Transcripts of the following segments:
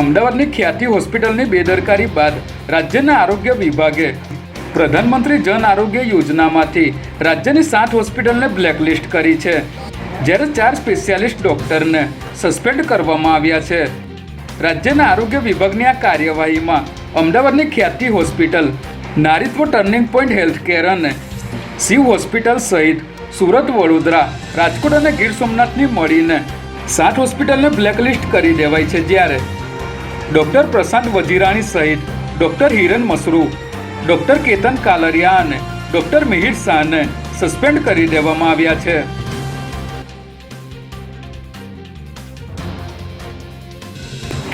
અમદાવાદની ખ્યાતિ હોસ્પિટલની બેદરકારી બાદ રાજ્યના આરોગ્ય વિભાગે પ્રધાનમંત્રી જન આરોગ્ય યોજનામાંથી રાજ્યની સાત હોસ્પિટલને બ્લેકલિસ્ટ કરી છે, જ્યારે ચાર સ્પેશિયાલિસ્ટ ડોક્ટરને સસ્પેન્ડ કરવામાં આવ્યા છે. રાજ્યના આરોગ્ય વિભાગની આ કાર્યવાહીમાં અમદાવાદની Khyati hospital, નારીત્વ turning point health care અને શિવ હોસ્પિટલ સહિત સુરત, વડોદરા, રાજકોટ અને ગીર સોમનાથની મળીને સાત હોસ્પિટલને બ્લેકલિસ્ટ કરી દેવાય છે જ્યારે ડૉક્ટર પ્રશાંત વજીરાણી સહિત ડૉક્ટર હિરન મસરૂ, ડૉક્ટર કેતન કાલરિયા અને ડૉક્ટર મિહિર શાહને સસ્પેન્ડ કરી દેવામાં આવ્યા છે.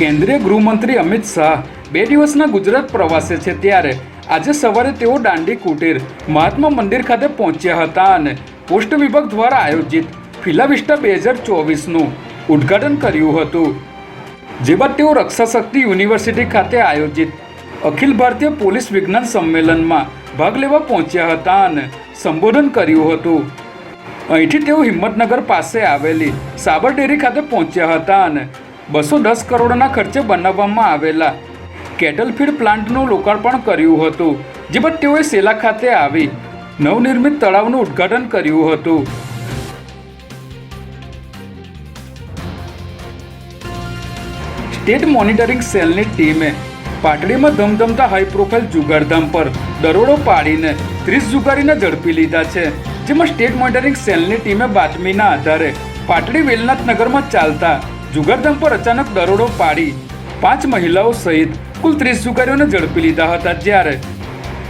કેન્દ્રીય ગૃહમંત્રી અમિત શાહ બે દિવસના ગુજરાત પ્રવાસે છે ત્યારે આજે સવારે તેઓ દાંડી કુટીર, મહાત્મા મંદિર ખાતે પહોંચ્યા હતા અને પોસ્ટ વિભાગ દ્વારા આયોજિત ફિલાવિસ્ટા બે હજાર ચોવીસનું ઉદ્ઘાટન કર્યું હતું. જે બાદ તેઓ રક્ષા શક્તિ યુનિવર્સિટી ખાતે આયોજિત અખિલ ભારતીય પોલીસ વિજ્ઞાન સંમેલનમાં ભાગ લેવા પહોંચ્યા હતા અને સંબોધન કર્યું હતું. અહીંથી તેઓ હિંમતનગર પાસે આવેલી સાબર ડેરી ખાતે પહોંચ્યા હતા અને બસો દસ કરોડના ખર્ચે બનાવવામાં આવેલા કેટલફીડ પ્લાન્ટનું લોકાર્પણ કર્યું હતું. જે બાદ તેઓએ સેલા ખાતે આવી નવનિર્મિત તળાવનું ઉદ્ઘાટન કર્યું હતું. સ્ટેટ મોનિટરિંગ સેલની ટીમે પાટડીમાં ધમધમતા હાઈ પ્રોફાઇલ જુગારધામ પર દરોડો પાડીને ત્રીસ જુગારીને ઝડપી લીધા છે. જેમાં સ્ટેટ મોનિટરિંગ સેલની ટીમે બાતમીના આધારે પાટડી વેલનાથ નગરમાં ચાલતા જુગારધામ પર અચાનક દરોડો પાડી પાંચ મહિલાઓ સહિત કુલ ત્રીસ જુગારીઓને ઝડપી લીધા હતા. જ્યારે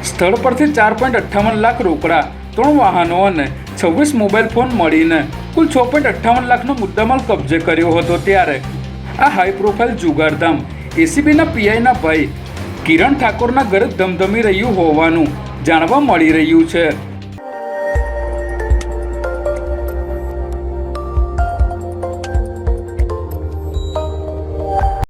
સ્થળ પરથી ચાર પોઈન્ટ અઠ્ઠાવન લાખ રોકડા, ત્રણ વાહનો અને છવ્વીસ મોબાઈલ ફોન મળીને કુલ છ પોઈન્ટ અઠ્ઠાવન લાખનો મુદ્દામાલ કબજે કર્યો હતો. ત્યારે આ હાઈ પ્રોફાઇલ જુગારધામ. એસીબીના પીઆઈના ભાઈ કિરણ ઠાકોરના ઘરે ધમધમી રહ્યું હોવાનું જાણવા મળી રહ્યું છે.